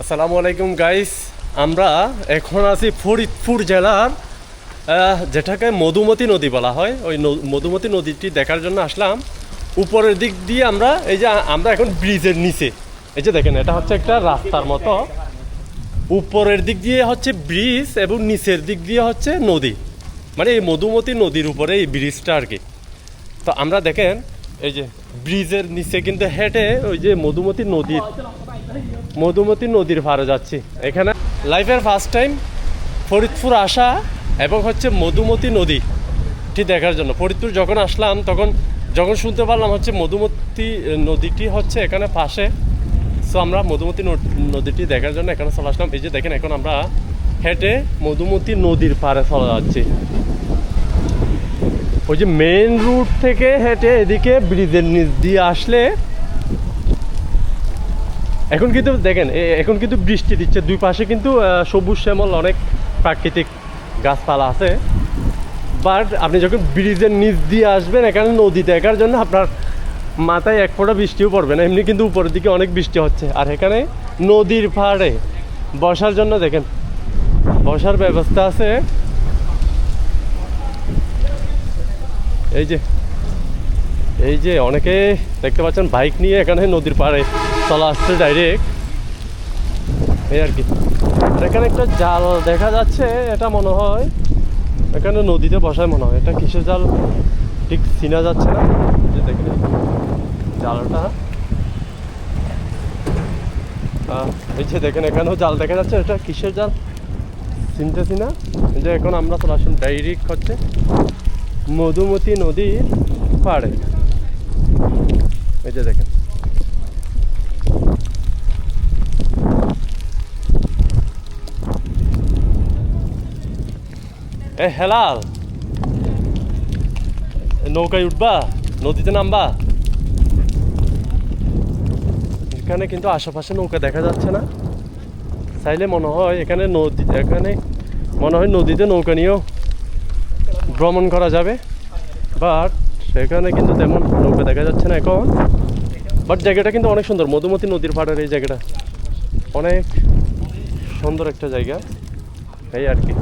আসসালামু আলাইকুম গাইস আমরা এখন আছি ফরিদপুর জেলার যেটাকে মধুমতি নদী বলা হয়। ওই মধুমতি নদীটি দেখার জন্য আসলাম। উপরের দিক দিয়ে আমরা, এই যে আমরা এখন ব্রিজের নিচে। এই যে দেখেন, এটা হচ্ছে একটা রাস্তার মতো। উপরের দিক দিয়ে হচ্ছে ব্রিজ এবং নিচের দিক দিয়ে হচ্ছে নদী। মানে এই মধুমতি নদীর উপরে এই ব্রিজটা আর কি। তো আমরা দেখেন, এই যে ব্রিজের নিচে কিন্তু হেঁটে ওই যে মধুমতি নদীর মধুমতি নদীর পাড়ে যাচ্ছি। এখানে লাইফের ফার্স্ট টাইম ফরিদপুর আসা এবং হচ্ছে মধুমতি নদী টি দেখার জন্য। ফরিদপুর যখন আসলাম, তখন যখন শুনতে পারলাম হচ্ছে মধুমতি নদীটি হচ্ছে এখানে পাশে সো আমরা মধুমতি নদীটি দেখার জন্য এখানে চলে আসলাম। এই যে দেখেন, এখন আমরা হেঁটে মধুমতি নদীর পাড়ে চলে যাচ্ছি। ওই যে মেইন রুট থেকে হেঁটে এদিকে ব্রিজের নিচ দিয়ে আসলে এখন কিন্তু দেখেন এখন কিন্তু বৃষ্টি দিচ্ছে। দুই পাশে কিন্তু সবুজ শ্যামল অনেক প্রাকৃতিক গাছপালা আছে। বাট আপনি যখন ব্রিজের নিচ দিয়ে আসবেন, এখানে নদী দেখার জন্য আপনার মাথায় এক ফোঁটা বৃষ্টিও পড়বে না। এমনি কিন্তু উপরের দিকে অনেক বৃষ্টি হচ্ছে। আর এখানে নদীর পাড়ে বসার জন্য দেখেন, বসার ব্যবস্থা আছে। এই যে এই যে অনেকে দেখতে পাচ্ছেন, বাইক নিয়ে এখানে নদীর পাড়ে চলা আসছে ডাইরেক্ট এই আর কি। এখানে একটা জাল দেখা যাচ্ছে, এটা মনে হয় এখানে নদীতে বসায় মনে হয়। এটা কিসের জাল? ঠিক চিনা যাচ্ছে না। যে দেখেন জালটা। এই যে দেখেন এখানেও জাল দেখা যাচ্ছে। এটা কিসের জাল? চিনতেছি না যে এখন আমরা চলে আসুন ডাইরেক্ট হচ্ছে মধুমতি নদীর পাড়ে। এই যে দেখেন। এ হেলাল নৌকায় উঠবা, নদীতে নামবা। এখানে কিন্তু আশেপাশে নৌকা দেখা যাচ্ছে না। চাইলে মনে হয় এখানে নদী, এখানে মনে হয় নদীতে নৌকা নিয়েও ভ্রমণ করা যাবে। বাট সেখানে কিন্তু তেমন নৌকা দেখা যাচ্ছে না এখন। বাট জায়গাটা কিন্তু অনেক সুন্দর। মধুমতি নদীর পাড়ের এই জায়গাটা। অনেক সুন্দর একটা জায়গা। এই আর কি।